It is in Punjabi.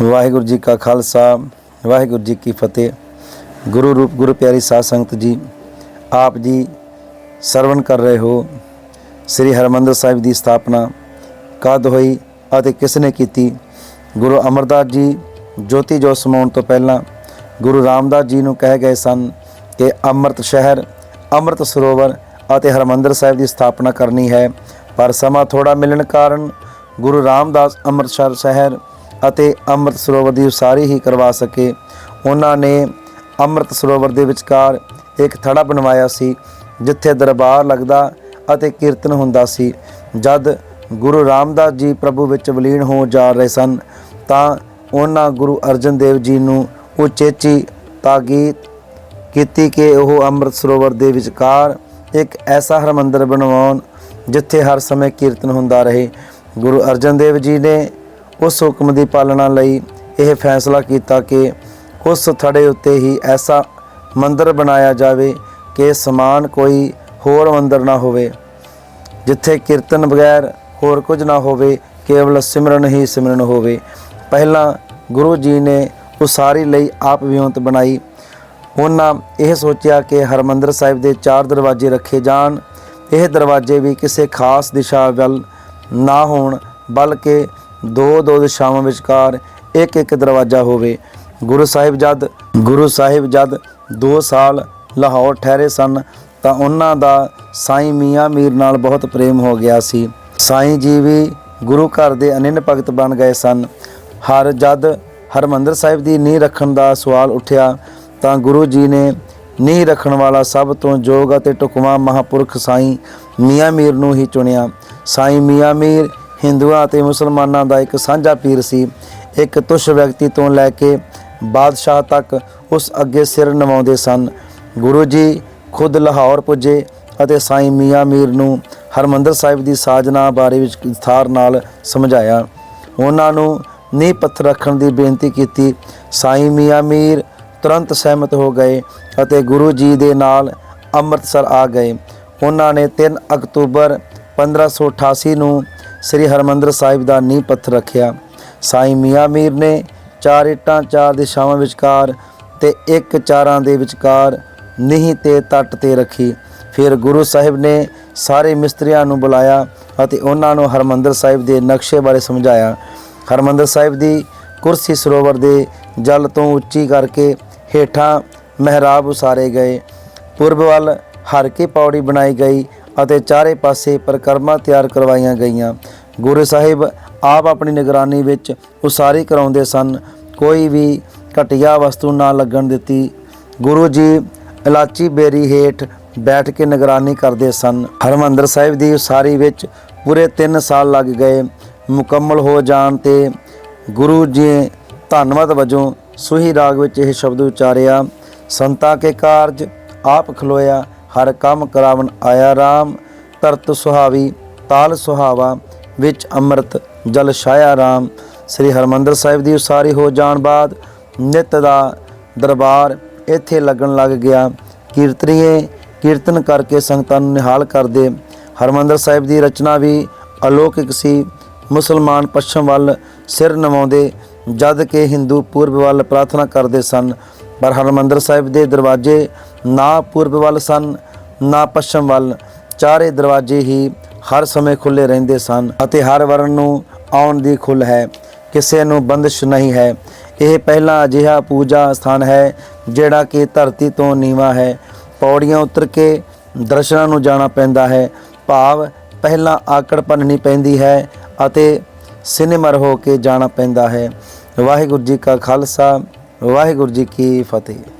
ਵਾਹਿਗੁਰੂ ਜੀ ਕਾ ਖਾਲਸਾ, ਵਾਹਿਗੁਰੂ ਜੀ ਕੀ ਫਤਿਹ। ਗੁਰੂ ਰੂਪ, ਗੁਰੂ ਪਿਆਰੀ ਸਾਧ ਸੰਗਤ ਜੀ, ਆਪ ਜੀ ਸਰਵਣ ਕਰ ਰਹੇ ਹੋ। ਸ੍ਰੀ ਹਰਮੰਦਰ ਸਾਹਿਬ ਦੀ ਸਥਾਪਨਾ ਕਦ ਹੋਈ ਅਤੇ ਕਿਸ ਨੇ ਕੀਤੀ? ਗੁਰੂ ਅਮਰਦਾਸ ਜੀ ਜੋਤੀ ਜੋਤ ਸਮਾਉਣ ਤੋਂ ਪਹਿਲਾਂ ਗੁਰੂ ਰਾਮਦਾਸ ਜੀ ਨੂੰ ਕਹਿ ਗਏ ਸਨ ਕਿ ਅੰਮ੍ਰਿਤ ਸ਼ਹਿਰ, ਅੰਮ੍ਰਿਤ ਸਰੋਵਰ ਅਤੇ ਹਰਮੰਦਰ ਸਾਹਿਬ ਦੀ ਸਥਾਪਨਾ ਕਰਨੀ ਹੈ। ਪਰ ਸਮਾਂ ਥੋੜਾ ਮਿਲਣ ਕਾਰਨ ਗੁਰੂ ਰਾਮਦਾਸ ਅੰਮ੍ਰਿਤਸਰ ਸ਼ਹਿਰ ਅਤੇ ਅੰਮ੍ਰਿਤ ਸਰੋਵਰ ਦੀ ਉਸਾਰੀ ਹੀ ਕਰਵਾ ਸਕੇ। ਉਹਨਾਂ ਨੇ ਅੰਮ੍ਰਿਤ ਸਰੋਵਰ ਦੇ ਵਿਚਕਾਰ ਇੱਕ ਥੜਾ ਬਣਵਾਇਆ ਸੀ, ਜਿੱਥੇ ਦਰਬਾਰ ਲੱਗਦਾ ਅਤੇ ਕੀਰਤਨ ਹੁੰਦਾ ਸੀ। ਜਦ ਗੁਰੂ ਰਾਮਦਾਸ ਜੀ ਪ੍ਰਭੂ ਵਿੱਚ ਵਿਲੀਨ ਹੋ ਜਾ ਰਹੇ ਸਨ, ਤਾਂ ਉਹਨਾਂ ਗੁਰੂ ਅਰਜਨ ਦੇਵ ਜੀ ਨੂੰ ਉਚੇਚੀ ਤਾਕੀਦ ਕੀਤੀ ਕਿ ਉਹ ਅੰਮ੍ਰਿਤ ਸਰੋਵਰ ਦੇ ਵਿਚਕਾਰ ਇੱਕ ਐਸਾ ਹਰਮੰਦਰ ਬਣਵਾਉਣ, ਜਿੱਥੇ ਹਰ ਸਮੇਂ ਕੀਰਤਨ ਹੁੰਦਾ ਰਹੇ। ਗੁਰੂ ਅਰਜਨ ਦੇਵ ਜੀ ਨੇ ਉਸ ਹੁਕਮ ਦੀ ਪਾਲਣਾ ਲਈ ਇਹ ਫੈਸਲਾ ਕੀਤਾ ਕਿ ਉਸ ਥੜੇ ਉੱਤੇ ਹੀ ਐਸਾ ਮੰਦਰ ਬਣਾਇਆ ਜਾਵੇ ਕਿ ਸਮਾਨ ਕੋਈ ਹੋਰ ਮੰਦਰ ਨਾ ਹੋਵੇ, ਜਿੱਥੇ ਕੀਰਤਨ ਬਗੈਰ ਹੋਰ ਕੁਝ ਨਾ ਹੋਵੇ, ਕੇਵਲ ਸਿਮਰਨ ਹੀ ਸਿਮਰਨ ਹੋਵੇ। ਪਹਿਲਾਂ ਗੁਰੂ ਜੀ ਨੇ ਉਸਾਰੀ ਲਈ ਆਪ ਵਿਉਂਤ ਬਣਾਈ। ਉਹਨਾਂ ਇਹ ਸੋਚਿਆ ਕਿ ਹਰਮੰਦਰ ਸਾਹਿਬ ਦੇ ਚਾਰ ਦਰਵਾਜ਼ੇ ਰੱਖੇ ਜਾਣ। ਇਹ ਦਰਵਾਜ਼ੇ ਵੀ ਕਿਸੇ ਖਾਸ ਦਿਸ਼ਾ ਵੱਲ ਨਾ ਹੋਣ, ਬਲਕਿ ਦੋ ਦੋ ਦਿਸ਼ਾਵਾਂ ਵਿਚਕਾਰ ਇੱਕ ਇੱਕ ਦਰਵਾਜ਼ਾ ਹੋਵੇ। ਗੁਰੂ ਸਾਹਿਬ ਜਦ, ਗੁਰੂ ਸਾਹਿਬ ਜਦ 2 ਸਾਲ ਲਾਹੌਰ ਠਹਿਰੇ ਸਨ, ਤਾਂ ਉਹਨਾਂ ਦਾ ਸਾਈਂ ਮੀਆਂ ਮੀਰ ਨਾਲ ਬਹੁਤ ਪ੍ਰੇਮ ਹੋ ਗਿਆ ਸੀ। ਸਾਈਂ ਜੀ ਵੀ ਗੁਰੂ ਘਰ ਦੇ ਅਨਿੰਨ ਭਗਤ ਬਣ ਗਏ ਸਨ। ਹਰ ਜਦ ਹਰਮੰਦਰ ਸਾਹਿਬ ਦੀ ਨੀਂਹ ਰੱਖਣ ਦਾ ਸਵਾਲ ਉੱਠਿਆ, ਤਾਂ ਗੁਰੂ ਜੀ ਨੇ ਨੀਂਹ ਰੱਖਣ ਵਾਲਾ ਸਭ ਤੋਂ ਯੋਗ ਅਤੇ ਟੁਕਮਾ ਮਹਾਪੁਰਖ ਸਾਈਂ ਮੀਆਂ ਮੀਰ ਨੂੰ ਹੀ ਚੁਣਿਆ। ਸਾਈਂ ਮੀਆਂ ਮੀਰ ਹਿੰਦੂਆਂ ਅਤੇ ਮੁਸਲਮਾਨਾਂ ਦਾ ਇੱਕ ਸਾਂਝਾ ਪੀਰ ਸੀ। ਇੱਕ ਤੁਸ਼ ਵਿਅਕਤੀ ਤੋਂ ਲੈ ਕੇ ਬਾਦਸ਼ਾਹ ਤੱਕ ਉਸ ਅੱਗੇ ਸਿਰ ਨਵਾਉਂਦੇ ਸਨ। ਗੁਰੂ ਜੀ ਖੁਦ ਲਾਹੌਰ ਪੁੱਜੇ ਅਤੇ ਸਾਈਂ ਮੀਆਂ ਮੀਰ ਨੂੰ ਹਰਮੰਦਰ ਸਾਹਿਬ ਦੀ ਸਾਜਨਾ ਬਾਰੇ ਵਿੱਚ ਵਿਸਥਾਰ ਨਾਲ ਸਮਝਾਇਆ। ਉਹਨਾਂ ਨੂੰ ਨੀਂਹ ਪੱਥਰ ਰੱਖਣ ਦੀ ਬੇਨਤੀ ਕੀਤੀ। ਸਾਈਂ ਮੀਆਂ ਮੀਰ ਤੁਰੰਤ ਸਹਿਮਤ ਹੋ ਗਏ ਅਤੇ ਗੁਰੂ ਜੀ ਦੇ ਨਾਲ ਅੰਮ੍ਰਿਤਸਰ ਆ ਗਏ। ਉਹਨਾਂ ਨੇ 3 ਅਕਤੂਬਰ 1588 ਨੂੰ ਸ੍ਰੀ ਹਰਮੰਦਰ ਸਾਹਿਬ ਦਾ ਨੀਂਹ ਪੱਥਰ ਰੱਖਿਆ। ਸਾਈਂ ਮੀਆਂ ਮੀਰ ਨੇ ਚਾਰ ਇੱਟਾਂ, ਚਾਰ ਦਿਸ਼ਾਵਾਂ ਵਿਚਕਾਰ ਤੇ ਇੱਕ ਚਾਰਾਂ ਦੇ ਵਿਚਕਾਰ ਨੀਂਹ ਤੇ ਤੱਟ ਤੇ ਰੱਖੀ। ਫਿਰ ਗੁਰੂ ਸਾਹਿਬ ਨੇ ਸਾਰੇ ਮਿਸਤਰੀਆਂ ਨੂੰ ਬੁਲਾਇਆ ਅਤੇ ਉਹਨਾਂ ਨੂੰ ਹਰਮੰਦਰ ਸਾਹਿਬ ਦੇ ਨਕਸ਼ੇ ਬਾਰੇ ਸਮਝਾਇਆ। ਹਰਮੰਦਰ ਸਾਹਿਬ ਦੀ ਕੁਰਸੀ ਸਰੋਵਰ ਦੇ ਜਲ ਤੋਂ ਉੱਚੀ ਕਰਕੇ ਹੇਠਾਂ ਮਹਿਰਾਬ ਉਸਾਰੇ ਗਏ। ਪੂਰਬ ਵੱਲ ਹਰ ਕੀ ਪੌੜੀ ਬਣਾਈ ਗਈ ਅਤੇ ਚਾਰੇ ਪਾਸੇ ਪ੍ਰਕਰਮਾਂ ਤਿਆਰ ਕਰਵਾਈਆਂ ਗਈਆਂ। ਗੁਰੂ ਸਾਹਿਬ ਆਪ ਆਪਣੀ ਨਿਗਰਾਨੀ ਵਿੱਚ ਉਸਾਰੀ ਕਰਾਉਂਦੇ ਸਨ। ਕੋਈ ਵੀ ਘਟੀਆ ਵਸਤੂ ਨਾ ਲੱਗਣ ਦਿੱਤੀ। ਗੁਰੂ ਜੀ ਇਲਾਚੀ ਬੇਰੀ ਹੇਠ ਬੈਠ ਕੇ ਨਿਗਰਾਨੀ ਕਰਦੇ ਸਨ। ਹਰਮੰਦਰ ਸਾਹਿਬ ਦੀ ਉਸਾਰੀ ਵਿੱਚ ਪੂਰੇ 3 ਸਾਲ ਲੱਗ ਗਏ। ਮੁਕੰਮਲ ਹੋ ਜਾਣ ਤੇ ਗੁਰੂ ਜੀ ਧੰਨਵਾਦ ਵਜੋਂ ਸੁਹੀ ਰਾਗ ਵਿੱਚ ਇਹ ਸ਼ਬਦ ਉਚਾਰਿਆ, ਸੰਤਾ ਕੇ ਕਾਰਜ ਆਪ ਖਲੋਇਆ, ਹਰ ਕੰਮ ਕਰਾਵਨ ਆਇਆ RAM ਤਰਤ ਸੁਹਾਵੀ, ਤਾਲ ਸੁਹਾਵਾ ਵਿੱਚ ਅੰਮ੍ਰਿਤ, ਜਲ ਛਾਇਆ ਰਾਮ, ਸ੍ਰੀ ਹਰਮੰਦਰ ਸਾਹਿਬ ਦੀ ਉਸਾਰੀ ਹੋ ਜਾਣ ਬਾਅਦ ਨਿਤ ਦਾ ਦਰਬਾਰ ਇੱਥੇ ਲੱਗਣ ਲੱਗ ਗਿਆ। ਕੀਰਤਨੀਏ, ਕੀਰਤਨ ਕਰਕੇ ਸੰਗਤਾਂ ਨੂੰ ਨਿਹਾਲ ਕਰਦੇ ਹਰਮੰਦਰ ਸਾਹਿਬ ਦੀ ਰਚਨਾ ਵੀ ਅਲੌਕਿਕ ਸੀ। ਮੁਸਲਮਾਨ ਪੱਛਮ ਵੱਲ ਸਿਰ ਨਵਾਉਂਦੇ, ਜਦ ਕਿ ਹਿੰਦੂ ਪੂਰਬ ਵੱਲ ਪ੍ਰਾਰਥਨਾ ਕਰਦੇ ਸਨ। ਪਰ ਹਰਮੰਦਰ ਸਾਹਿਬ ਦੇ ਦਰਵਾਜ਼ੇ ਨਾ ਪੂਰਬ ਵੱਲ ਸਨ, ਨਾ ਪੱਛਮ ਵੱਲ। ਚਾਰੇ ਦਰਵਾਜ਼ੇ ਹੀ ਹਰ ਸਮੇਂ ਖੁੱਲੇ ਰਹਿੰਦੇ ਸਨ ਅਤੇ ਹਰ ਵਰਨ ਨੂੰ ਆਉਣ ਦੀ ਖੁੱਲ੍ਹ ਹੈ। ਕਿਸੇ ਨੂੰ ਬੰਦਸ਼ ਨਹੀਂ ਹੈ। ਇਹ ਪਹਿਲਾ ਅਜਿਹਾ ਪੂਜਾ ਸਥਾਨ ਹੈ ਜਿਹੜਾ ਕਿ ਧਰਤੀ ਤੋਂ ਨੀਵਾ ਹੈ। ਪੌੜੀਆਂ ਉਤਰ ਕੇ ਦਰਸ਼ਨਾਂ ਨੂੰ ਜਾਣਾ ਪੈਂਦਾ ਹੈ। ਭਾਵ ਪਹਿਲਾਂ ਆਕੜ ਭੰਨਣੀ ਪੈਂਦੀ ਹੈ ਅਤੇ ਸਿਨੇਮਰ ਹੋ ਕੇ ਜਾਣਾ ਪੈਂਦਾ ਹੈ। ਵਾਹਿਗੁਰੂ ਜੀ ਕਾ ਖਾਲਸਾ, ਵਾਹਿਗੁਰੂ ਜੀ ਕੀ ਫਤਿਹ।